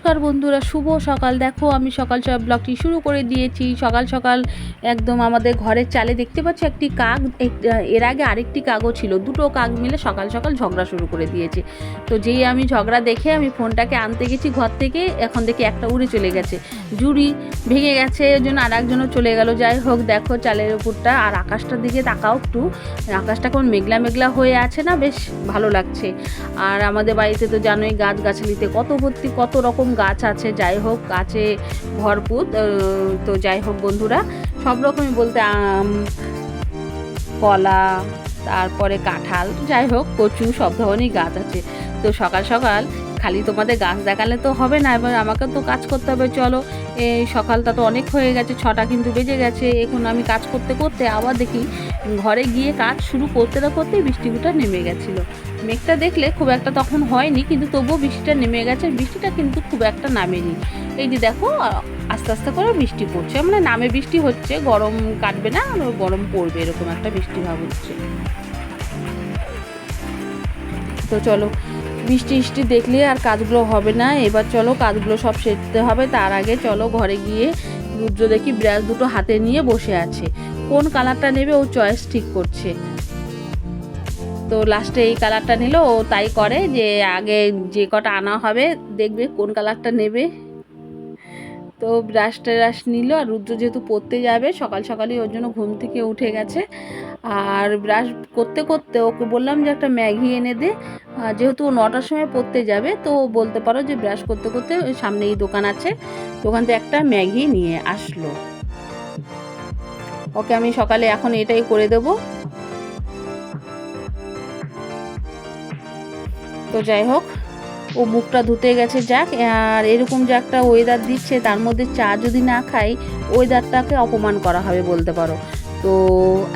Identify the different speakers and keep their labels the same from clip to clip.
Speaker 1: নমস্কার বন্ধুরা, শুভ সকাল। দেখো, আমি সকাল সকাল ব্লগটি শুরু করে দিয়েছি। সকাল সকাল একদম আমাদের ঘরের চালে দেখতে পাচ্ছ একটি কাক এর আগে আরেকটি কাকও ছিল। দুটো কাক মিলে সকাল সকাল ঝগড়া শুরু করে দিয়েছে। তো যেই আমি ঝগড়া দেখে আমি ফোনটাকে আনতে গেছি ঘর থেকে, এখন দেখি একটা উড়ে চলে গেছে। জুড়ি ভেঙে গেছে ওই জন্য আর একজনও চলে গেল। যাই হোক, দেখো চালের উপরটা আর আকাশটার দিকে তাকাও একটু। আকাশটা কেমন মেঘলা মেঘলা হয়ে আছে না? বেশ ভালো লাগছে। আর আমাদের বাড়িতে তো জানোই গাছ গাছালিতে কত ভর্তি, কত রকম গাছ আছে, যাই হোক, গাছে ভরপুর তো যাই হোক বন্ধুরা, সব রকমই বলতে আম, কলা, তারপরে কাঁঠাল, যাই হোক, কচু, সব ধরনেরই গাছ আছে। তো সকাল সকাল খালি তোমাদের গাছ দেখালে তো হবে না, এবার আমাকে তো কাজ করতে হবে, চলো। এই সকালটা তো অনেক হয়ে গেছে, ছটা কিন্তু বেজে গেছে, এখন আমি কাজ করতে করতে আবার দেখি ঘরে গিয়ে কাজ শুরু করতে না করতেই বৃষ্টিটা নেমে গেছিল। মেঘটা দেখলে খুব একটা তখন হয়নি, কিন্তু তবুও বৃষ্টিটা নেমে গেছে বৃষ্টিটা কিন্তু খুব একটা নামেনি। এই যে দেখো, আস্তে আস্তে করে বৃষ্টি পড়ছে মানে নামে বৃষ্টি হচ্ছে, গরম কাটবে না গরম পড়বে, এরকম একটা বৃষ্টি ভাব হচ্ছে। তো চলো বৃষ্টি বৃষ্টি দেখলে আর কাজগুলো হবে না। এবার চলো কাজগুলো সব সেরতে হবে। তার আগে চলো ঘরে গিয়ে রুদ্র দেখি ব্রাশ দুটো হাতে নিয়ে বসে আছে। কোন কালারটা নেবে ও চয়েস ঠিক করছে। তো লাস্টে এই কালারটা নিল। ও তাই করে যে আগে যে কটা আনা হবে, দেখবে কোন কালারটা নেবে। তো ব্রাশ ট্রাশ নিল আর রুদ্র যেহেতু পড়তে যাবে, সকাল সকালই ওর জন্য ঘুম থেকে উঠে গেছে। আর ব্রাশ করতে করতে ওকে বললাম যে একটা ম্যাগি এনে দে। যেহেতু ও নটার সময় পড়তে যাবে, তো বলতে পারো যে ব্রাশ করতে করতে সামনে এই দোকান আছে। দোকান থেকে একটা ম্যাগি নিয়ে আসলো। ওকে আমি সকালে এখন এটাই করে দেবো। তো যাই হোক ও মুখটা ধুতে গেছে, যাক, আর এরকম যে একটা ওয়েদার দিচ্ছে, তার মধ্যে চা যদি না খাই ওয়েদারটাকে অপমান করা হবে বলতে পারো। তো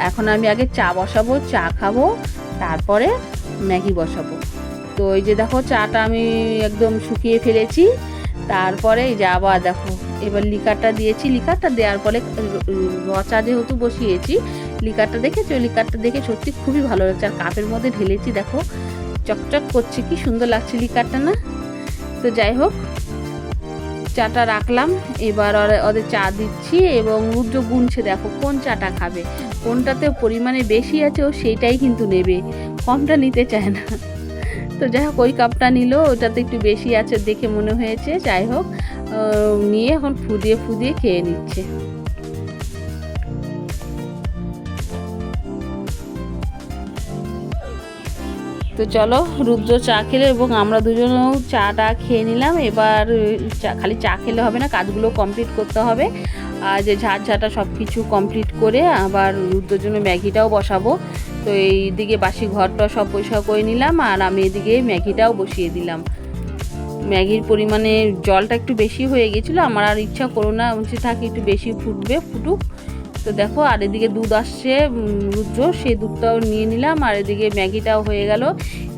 Speaker 1: এখন আমি আগে চা বসাবো, চা খাব, তারপরে ম্যাগি বসাবো। তো এই যে দেখো, চাটা আমি একদম শুকিয়ে ফেলেছি, তারপরে এই যে আবার দেখো, এবার লিকারটা দিয়েছি। লিকারটা দেওয়ার পরে রচা যেহেতু বসিয়েছি, লিকারটা দেখেছ? লিকারটা দেখে সত্যি খুবই ভালো লাগছে। আর কাপের মধ্যে ঢেলেছি, দেখো চকচক করছে, কি সুন্দর লাগছে লিকারটা না? তো যাই হোক, চাটা রাখলাম, এবার ওদের চা দিচ্ছি এবং রুদ্র গুনছে, দেখো কোন চাটা খাবে। কোনটাতে পরিমাণে বেশি আছে ও সেইটাই কিন্তু নেবে, কমটা নিতে চায় না। তো যাই হোক, ওই কাপটা নিল, ওটাতে একটু বেশি আছে দেখে মনে হয়েছে, যাই হোক নিয়ে এখন ফুদিয়ে ফুদিয়ে খেয়ে নিচ্ছে। তো চলো রুদ্র চা খেলে এবং আমরা দুজনেও চাটা খেয়ে নিলাম। এবার চা, খালি চা খেলে হবে না, কাজগুলো কমপ্লিট করতে হবে। আর যে ঝাড় ঝাঁটা সব কিছু কমপ্লিট করে আবার রুদ্রর জন্য ম্যাগিটাও বসাবো। তো এই দিকে বাসি ঘরটা সব পরিষ্কার করে নিলাম আর আমি এদিকে ম্যাগিটাও বসিয়ে দিলাম। ম্যাগির পরিমাণে জলটা একটু বেশি হয়ে গেছিল, আমার আর ইচ্ছা করো না, বলছি থাক একটু বেশি ফুটবে, ফুটুক। তো দেখো আর এদিকে দুধ আসছে রুদ্র। সেই দুধটাও নিয়ে নিলাম আর এদিকে ম্যাগিটাও হয়ে গেল।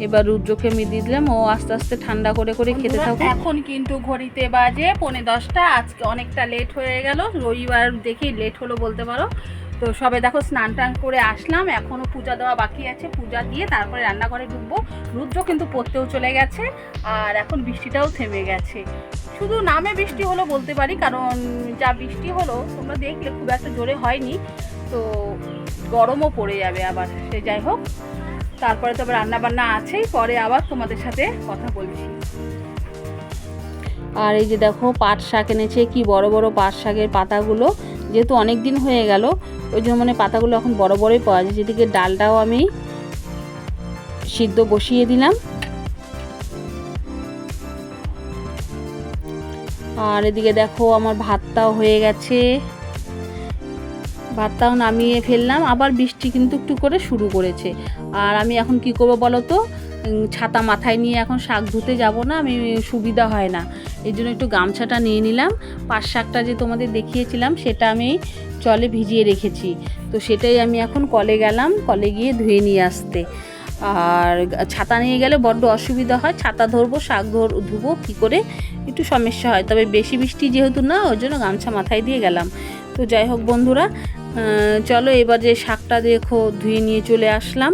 Speaker 1: এবার রুদ্রকে আমি দিয়ে দিলাম। ও আস্তে আস্তে ঠান্ডা করে করে খেতে থাকো এখন কিন্তু ঘড়িতে বাজে পৌনে দশটা। আজকে অনেকটা লেট হয়ে গেল। রবিবার দেখেই লেট হলো বলতে পারো। তো সবে দেখো স্নান টান করে আসলাম। এখনও পূজা দেওয়া বাকি আছে। পূজা দিয়ে তারপরে রান্নাঘরে ঢুকবো। রুদ্র কিন্তু পড়তেও চলে গেছে আর এখন বৃষ্টিটাও থেমে গেছে। শুধু নামে বৃষ্টি হলো বলতে পারি, কারণ যা বৃষ্টি হলো, তোমরা দেখলে খুব একটা জোরে হয়নি। তো গরমও পড়ে যাবে আবার, সে যাই হোক। তারপরে তো আবার রান্না বান্না আছেই, পরে আবার তোমাদের সাথে কথা বলছি। আর এই যে দেখো, পাট শাক এনেছে, কি বড় বড় পাট শাকের পাতাগুলো। যেহেতু অনেক দিন হয়ে গেল, ওই জন্য মানে পাতাগুলো এখন বড় বড়ই পাওয়া যায়। যেদিকে ডালটাও আমি সিদ্ধ বসিয়ে দিলাম আর এদিকে দেখো আমার ভাতটাও হয়ে গেছে। ভাতটাও নামিয়ে ফেললাম, আবার বৃষ্টি কিন্তু একটু করে শুরু করেছে। আর আমি এখন কি করব বলো তো? ছাতা মাথায় নিয়ে এখন শাক ধুতে যাব না, আমি সুবিধা হয় না। এই জন্য একটু গামছাটা নিয়ে নিলাম। পাট শাকটা যে তোমাদের দেখিয়েছিলাম, সেটা আমি জলে ভিজিয়ে রেখেছি। তো সেটাই আমি এখন কলে গেলাম, কলে গিয়ে ধুয়ে নিয়ে আসতে। আর ছাতা নিয়ে গেলে বড্ড অসুবিধা হয়। ছাতা ধরবো, শাক ধর, ধুবো, কী করে? একটু সমস্যা হয়। তবে বেশি বৃষ্টি যেহেতু না, ওই জন্য গামছা মাথায় দিয়ে গেলাম। তো যাই হোক বন্ধুরা চলো এবার যে শাকটা দেখো, ধুয়ে নিয়ে চলে আসলাম।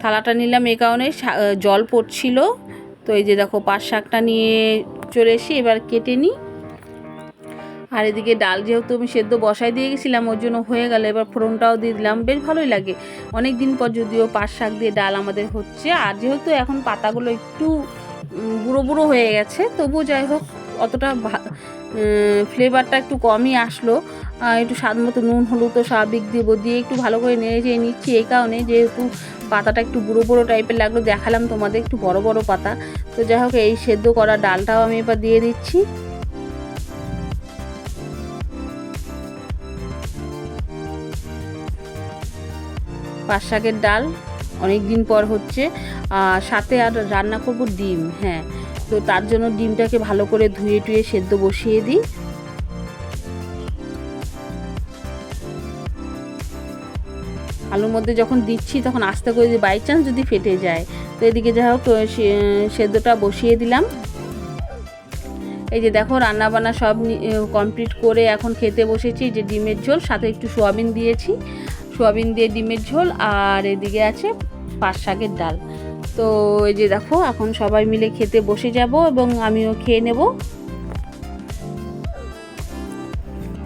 Speaker 1: থালাটা নিলাম এই কারণে জল পড়ছিল। তো এই যে দেখো, পাট শাকটা নিয়ে চলে এসি এবার কেটে নিই। আর এদিকে ডাল যেহেতু আমি সেদ্ধ বসাই দিয়ে গেছিলাম, ওর জন্য হয়ে গেল। এবার ফোড়নটাও দিয়ে দিলাম। বেশ ভালোই লাগে। অনেক দিন পর যদিও পাট শাক দিয়ে ডাল আমাদের হচ্ছে। আর যেহেতু এখন পাতাগুলো একটু বুড়ো বুড়ো হয়ে গেছে তবু যাই হোক, অতটা ফ্লেভারটা একটু কমই আসলো। একটু স্বাদ মতো নুন, হলুদ তো স্বাভাবিক দিব দিয়ে একটু ভালো করে নেড়ে চেড়ে নিচ্ছি। এই কারণে যেহেতু পাতাটা একটু বুড়ো বুড়ো টাইপের লাগল, দেখালাম তোমাদের একটু বড় বড় পাতা। তো যাই হোক, এই সেদ্ধ করা ডালটাও আমি এবার দিয়ে দিচ্ছি। পাঁচ শাকের ডাল অনেক দিন পর হচ্ছে সাথে আর রান্না করব ডিম হ্যাঁ। তো তার জন্য ডিমটাকে ভালো করে ধুয়ে টুয়ে সেদ্ধ বসিয়ে দিই। আলুর মধ্যে যখন দিচ্ছি তখন আস্তে করে যদি বাই চান্স যদি ফেটে যায়, তো এদিকে যাই হোক সেদ্ধটা বসিয়ে দিলাম। এই যে দেখো রান্না বান্না সব কমপ্লিট করে এখন খেতে বসেছি, যে ডিমের ঝোল, সাথে একটু সোয়াবিন দিয়েছি। সোয়াবিন দিয়ে ডিমের ঝোল আর এদিকে আছে পাঁচ শাকের ডাল। তো এই যে দেখো, এখন সবাই মিলে খেতে বসে যাব এবং আমিও খেয়ে নেব।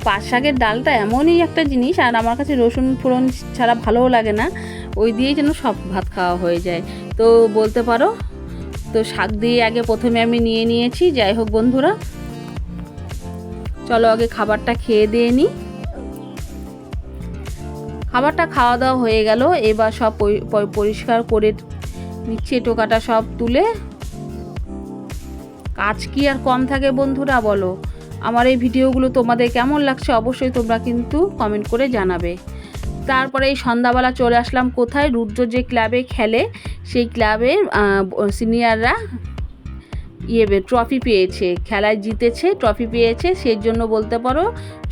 Speaker 1: পাঁচ শাকের ডালটা এমনই একটা জিনিস, আর আমার কাছে রসুন ফোড়ন ছাড়া ভালোও লাগে না। ওই দিয়েই যেন সব ভাত খাওয়া হয়ে যায়। তো বলতে পারো, তো শাক দিয়ে আগে প্রথমে আমি নিয়ে নিয়েছি। যাই হোক বন্ধুরা, চলো আগে খাবারটা খেয়ে দিয়ে নিই। খাবারটা খাওয়া দাওয়া হয়ে গেল। এবার সব পরিষ্কার করে নিচ্ছে টোকাটা সব তুলে। কাজ কি আর কম থাকে বন্ধুরা বলো? আমার এই ভিডিওগুলো তোমাদের কেমন লাগছে অবশ্যই তোমরা কিন্তু কমেন্ট করে জানাবে। তারপরে এই সন্ধ্যাবেলা চলে আসলাম কোথায়? রুদ্র যে ক্লাবে খেলে, সেই ক্লাবের সিনিয়ররা ইয়ে ট্রফি পেয়েছে, খেলায় জিতেছে ট্রফি পেয়েছে সেই জন্য বলতে পারো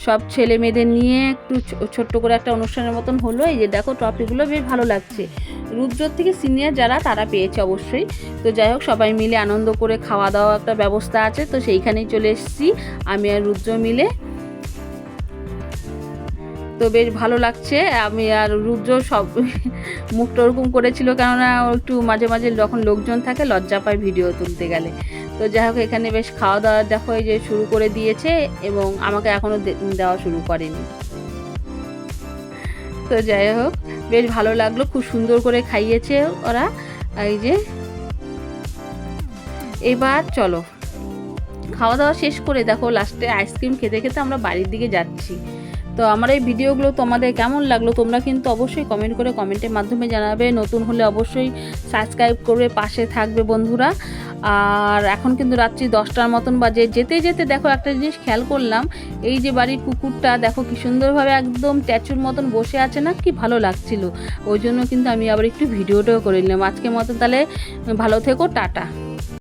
Speaker 1: সব ছেলে মেয়েদের নিয়ে একটু ছোট্ট করে একটা অনুষ্ঠানের মতন হলো। এই যে দেখো ট্রফিগুলো বেশ ভালো লাগছে। রুদ্রর থেকে সিনিয়র যারা, তারা পেয়েছে অবশ্যই। তো যাই হোক, সবাই মিলে আনন্দ করে খাওয়া দাওয়া একটা ব্যবস্থা আছে। তো সেইখানেই চলে এসেছি। আমি আর রুদ্র মিলে তো বেশ ভালো লাগছে। আমি আর রুদ্র সব মুখটা ওরকম করেছিল কেননা একটু মাঝে মাঝে যখন লোকজন থাকে লজ্জা পায় ভিডিও তুলতে গেলে। তো যাই হোক, এখানে বেশ খাওয়া দাওয়া দেখো এই যে শুরু করে দিয়েছে এবং আমাকে এখনও দেওয়া শুরু করেনি। তো যাই হোক, বেশ ভালো লাগল, খুব সুন্দর করে খাইয়েছে ওরা। এই যে, এবার চলো। খাওয়া দাওয়া শেষ করে দেখো লাস্টে আইসক্রিম খেতে খেতে আমরা বাড়ির দিকে যাচ্ছি। তো আমার এই ভিডিওগুলো তোমাদের কেমন লাগল তোমরা কিন্তু অবশ্যই কমেন্ট করে কমেন্টের মাধ্যমে জানাবে। নতুন হলে অবশ্যই সাবস্ক্রাইব করবে পাশে থাকবে বন্ধুরা। আর এখন কিন্তু রাত্রি দশটার মতন বাজে। যেতে যেতে দেখো একটা জিনিস খেয়াল করলাম, এই যে বাড়ির কুকুরটা দেখো কি সুন্দরভাবে একদম ট্যাচুর মতন বসে আছে, না কি ভালো লাগছিল। ওই জন্য কিন্তু আমি আবার একটু ভিডিওটাও করে নিলাম। আজকের মতো তাহলে ভালো থেকো, টাটা।